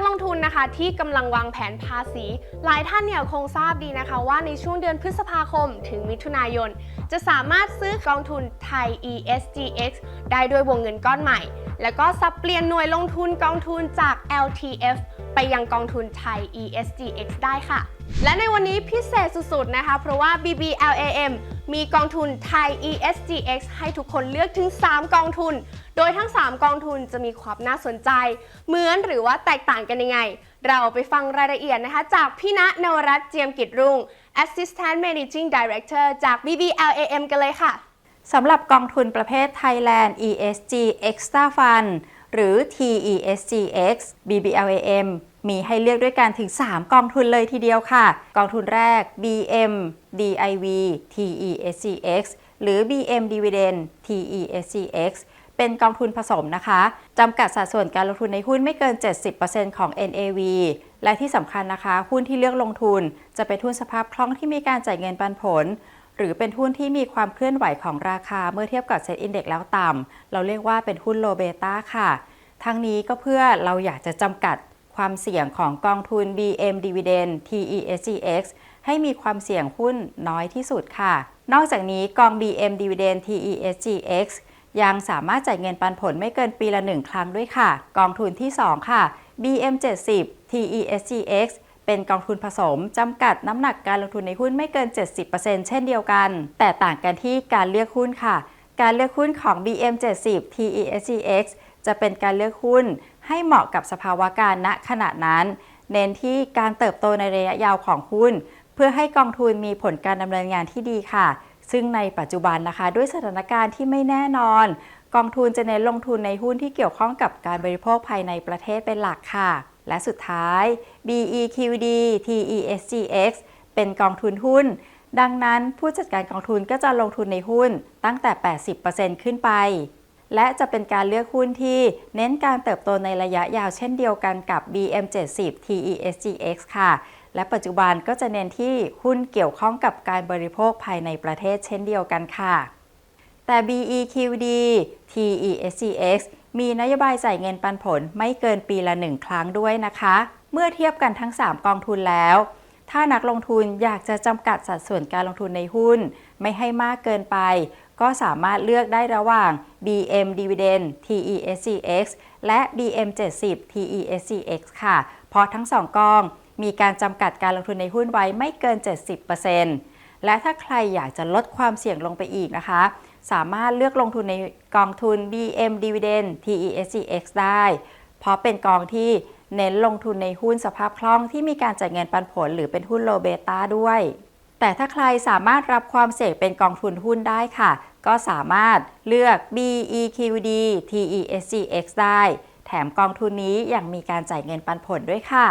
กลงทุนนะคะที่กำลังวางแผนภาษี หลายท่านเนี่ยคงทราบดีนะคะ ว่าในช่วงเดือนพฤษภาคมถึงมิถุนายน จะสามารถซื้อกองทุนไทย ESGX ได้ด้วยวงเงินก้อนใหม่ แล้วก็สับเปลี่ยนหน่วยลงทุนกองทุนจาก LTF ไปยังกองทุนไทย ESGX ได้ค่ะ และในวันนี้พิเศษสุดๆนะคะ เพราะว่า BBLAM มีกองทุนไทย ESGX ให้ทุกคนเลือกถึง 3 กองทุน โดยทั้ง 3 กองทุนจะมีความน่าสนใจ เหมือนหรือว่าแตกต่างกันยังไง เราไปฟังรายละเอียดนะคะ จากพี่ณนวรัตน์เจียมกิจรุ่ง Assistant Managing Director จาก BBLAM กันเลยค่ะสำหรับกองทุนประเภท Thailand ESG Extra Fund หรือ TESGX BBLAM มีให้เลือกด้วยกันถึง 3 กองทุนเลยทีเดียวค่ะ กองทุนแรก BM DIV TESGX หรือ BM Dividend TESGX เป็นกองทุนผสมนะคะจำกัดสัดส่วนการลงทุนในหุ้นไม่เกิน 70%ของ NAV และที่สำคัญนะคะ หุ้นที่เลือกลงทุน จะเป็นหุ้นสภาพคล่องที่มีการจ่ายเงินปันผล หรือเป็นหุ้นที่มีความเคลื่อนไหวของราคาเมื่อเทียบกับเซ็ตอินเด็กแล้วต่ำเราเรียกว่าเป็นหุ้นโลเบต้าค่ะ ทั้งนี้ก็เพื่อเราอยากจะจำกัดความเสี่ยงของกองทุน BM Dividend TESGX ให้มีความเสี่ยงหุ้นน้อยที่สุดค่ะ นอกจากนี้กอง BM Dividend TESGX ยังสามารถจ่ายเงินปันผลไม่เกินปีละหนึ่งครั้งด้วยค่ะ กองทุนที่ 2 ค่ะ BM70 TESGX เป็นกองทุนผสม จำกัดน้ำหนักการลงทุนในหุ้นไม่เกิน 70%เช่นเดียวกัน แต่ต่างกันที่การเลือกหุ้นค่ะ การเลือกหุ้นของ BM70 TESGX จะเป็นการเลือกหุ้นให้เหมาะกับสภาวะการณขณะนั้น เน้นที่การเติบโตในระยะยาวของหุ้น เพื่อให้กองทุนมีผลการดำเนินงานที่ดีค่ะ ซึ่งในปัจจุบันนะคะ ด้วยสถานการณ์ที่ไม่แน่นอน กองทุนจะเน้นลงทุนในหุ้นที่เกี่ยวข้องกับการบริโภคภายในประเทศเป็นหลักค่ะ และสุดท้าย BEQD TESGX เป็นกองทุนหุ้น ดังนั้นผู้จัดการกองทุนก็จะลงทุนในหุ้นตั้งแต่ 80%ขึ้นไป และจะเป็นการเลือกหุ้นที่เน้นการเติบโตในระยะยาวเช่นเดียวกันกับ BM70 TESGX ค่ะ และปัจจุบันก็จะเน้นที่หุ้นเกี่ยวข้องกับการบริโภคภายในประเทศเช่นเดียวกันค่ะ แต่ BEQD TESGX มีนโยบายจ่ายเงินปันผลไม่เกินปีละหนึ่งครั้งด้วยนะคะ เมื่อเทียบกันทั้ง 3 กองทุนแล้ว ถ้านักลงทุนอยากจะจำกัดสัดส่วนการลงทุนในหุ้น ไม่ให้มากเกินไป ก็สามารถเลือกได้ระหว่าง BM Dividend TESGX และ BM70 TESGX ค่ะ เพราะทั้ง2กอง มีการจำกัดการลงทุนในหุ้นไว้ไม่เกิน 70%และถ้าใครอยากจะลดความเสี่ยงลงไปอีกนะคะ สามารถเลือกลงทุนในกองทุน BM Dividend TESGX ได้ เพราะเป็นกองที่เน้นลงทุนในหุ้นสภาพคล่องที่มีการจ่ายเงินปันผลหรือเป็นหุ้นโลเบต้าด้วย แต่ถ้าใครสามารถรับความเสี่ยงเป็นกองทุนหุ้นได้ค่ะ ก็สามารถเลือก BEQD TESGX ได้ แถมกองทุนนี้ยังมีการจ่ายเงินปันผลด้วยค่ะ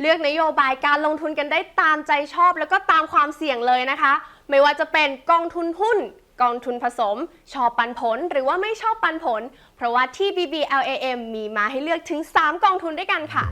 เลือกนโยบายการลงทุนกันได้ตามใจชอบ แล้วก็ตามความเสี่ยงเลยนะคะ ไม่ว่าจะเป็นกองทุนหุ้น กองทุนผสม ชอบปันผล หรือว่าไม่ชอบปันผล เพราะว่าที่ BBLAM มีมาให้เลือกถึง 3 กองทุนด้วยกันค่ะ